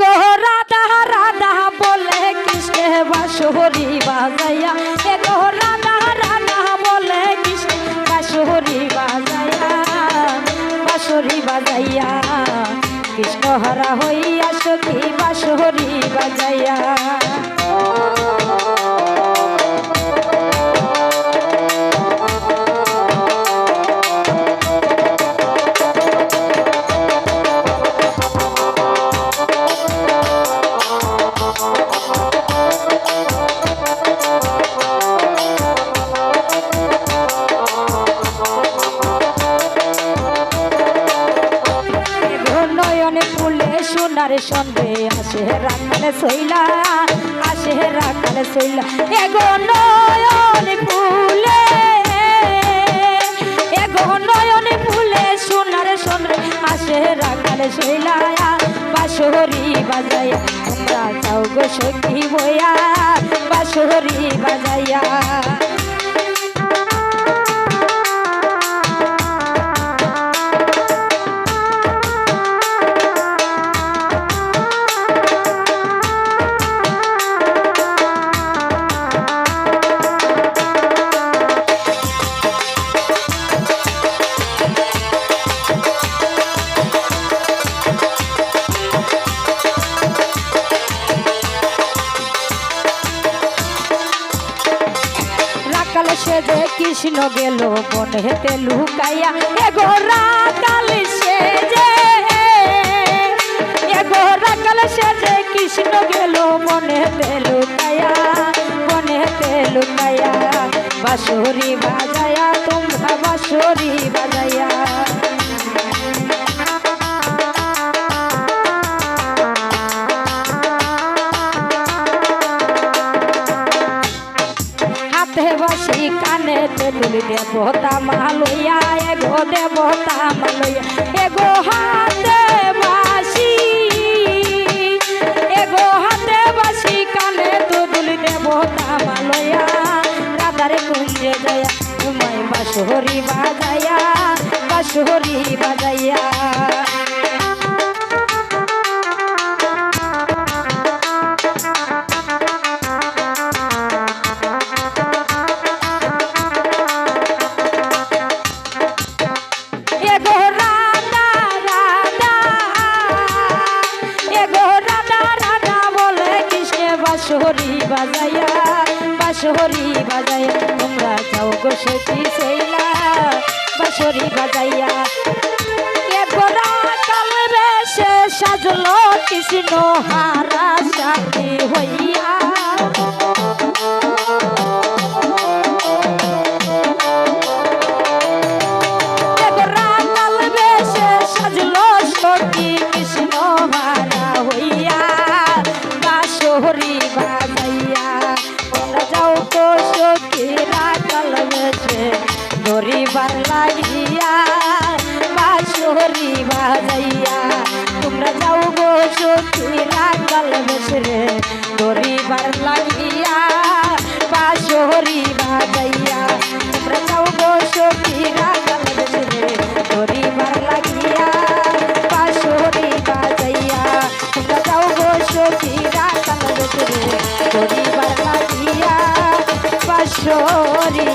রাধা বলে কৃষ্ণে বাঁশরি বাজাইয়া। এ গো রাধা রাধা, বলে কৃষ্ণ বাঁশরি বাজাইয়া। বাঁশরি বাজাইয়া, কৃষ্ণ হরা হইয়া সখী বাঁশরি বাজাইয়া। সোনার সন্ধে আসে রাখালে সইলা, আসে রাখালে সইলা। এগো নয়নে ফুলে, এগো নয়নে ফুলে, সোনার সন্ধে আসে রাখালে সইলা। বাঁশরি বাজাইয়া, তোমরা যাও গো সখী বইয়া বাঁশরি বাজাইয়া। রাকাল সেজে কৃষ্ণ গেল বন হেতে লুকাইয়া এগো রাকাল সেজে এগো রাকাল সেজে কৃষ্ণ গেল মনে হেতে লুকাইয়া মনে হেতে লুকাইয়া, বাঁশরি বাজায়া, তোমরা বাঁশরি বাজায়া কানে তুলি দেবতা মালইয়া এগো দেবতা মালইয়া এগো হাতে বাসি এগো হাতে বাসি কানে বাসহরি বাজায়া বাসহরি বাজাইয়া। কৃষ্ণ বাঁশরি বাজাইয়া বাঁশরি বাজাইয়া তোমরা যাও গো সেটি সেইলা। বাঁশরি বাজাইয়া সাজলো কৃষ্ণ হারা সাথী হইয়া। বাঁশরি বাজাইয়া, তোমরা যাও গো সখী রাকাল বেশে ধরিবার লাগিয়া বাঁশরি বাজাইয়া, তোমরা যাও গো সখী রাকাল বেশে ধরিবার লাগিয়া বাঁশরি বাজাইয়া, তোমরা যাও গো সখী রাকাল বেশে ধরিবার লাগিয়া বাঁশরি